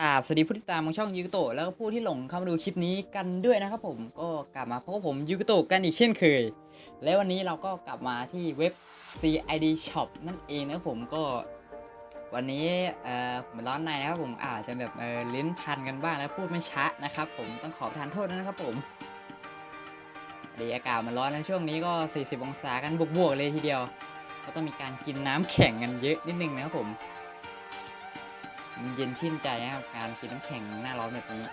ราบสวัสดีผู้ติดตามของช่องยูกิโตแล้วก็ผู้ที่หลงเข้ามาดูคลิปนี้กันด้วยนะครับผมก็กลับมาพบกับผมยูกิโตกันอีกเช่นเคย และวันนี้เราก็กลับมาที่เว็บ CID Shop นั่นเองนะครับผมก็ วันนี้เอ่อผมร้อนในนะครับผมอาจจะแบบเออลิ้นพันกันบ้างแล้วพูดไม่ชัดนะครับ ผมต้องขอทานโทษนะครับผมดีอากาศมันร้อนในช่วงนี้ก็ 40 องศากันบวกๆเลยทีเดียว ก็ต้องมีการกินน้ำแข็งกันเยอะนิดนึงนะครับผม เย็นชื่นใจนะครับการกินน้ำแข็งหน้าร้อนแบบนี้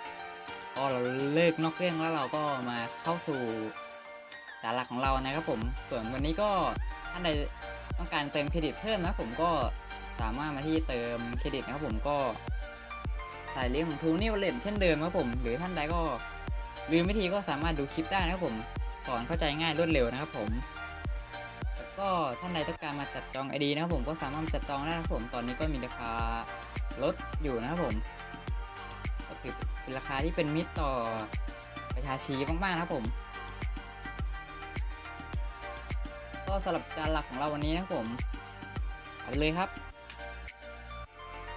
ก็เราเลิกนอกเรื่องแล้วเราก็มาเข้าสู่สาระของเรานะครับผมส่วนวันนี้ก็ท่านใดต้องการเติมเครดิตเพิ่มนะผมก็สามารถมาที่เติมเครดิตนะครับผมก็ใส่ลิงก์ของทูนี่วอลเล็ตเช่นเดิมครับผม หรือท่านใดก็ลืมวิธีก็สามารถดูคลิปได้นะครับผมสอนเข้าใจง่ายรวดเร็วนะครับผมแล้วก็ท่านใดต้องการมาจัดจอง ID นะครับผมก็สามารถมาจัดจองได้นะครับผมตอนนี้ก็มีราคา ลดอยู่นะครับผมก็ถือเป็นราคาที่เป็นมิตรต่อประชาชีมากๆนะครับผม ก็สำหรับจานหลักของเราวันนี้นะครับผมเอาไปเลยครับ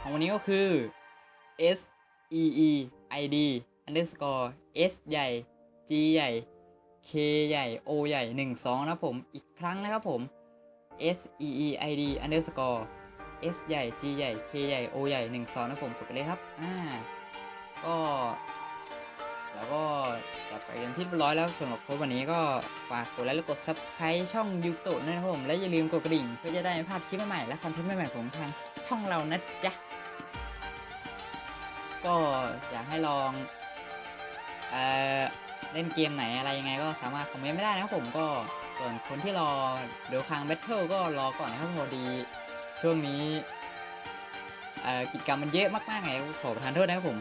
ของวันนี้ก็คือ S E E I D underscore S ใหญ่ G ใหญ่ K ใหญ่ O ใหญ่ 1 2 นะครับผม อีกครั้งนะครับผม S E E I D underscore S ใหญ่ G ใหญ่ K ใหญ่ O ใหญ่1 2นะผมกดไปเลยครับ อ่า ก็ แล้วก็จะไปกันที่เรียบร้อยแล้วสำหรับโค้ดวันนี้ก็ฝากกดไลค์และกด Subscribe ช่องยูโตะด้วยนะครับผม และอย่าลืมกดกระดิ่ง เพื่อจะได้ไม่พลาดคลิปใหม่ๆและคอนเทนต์ใหม่ๆของทางช่องเรานะจ๊ะ ก็อยากให้ลองเอ่อเล่นเกมไหนอะไรยังไงก็สามารถคอมเมนต์ไม่ได้นะครับผมก็ส่วนคนที่รอเดี๋ยวคางแบทเทิลก็รอก่อนนะครับพอดี ช่วงนี้กิจกรรมมันเยอะมากๆไงขอประทานโทษนะครับผม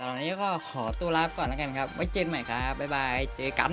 ตอนนี้ก็ขอตัวลาไปก่อนแล้วกันครับ ไว้เจอกันใหม่ครับ บ๊ายบาย เจอกัน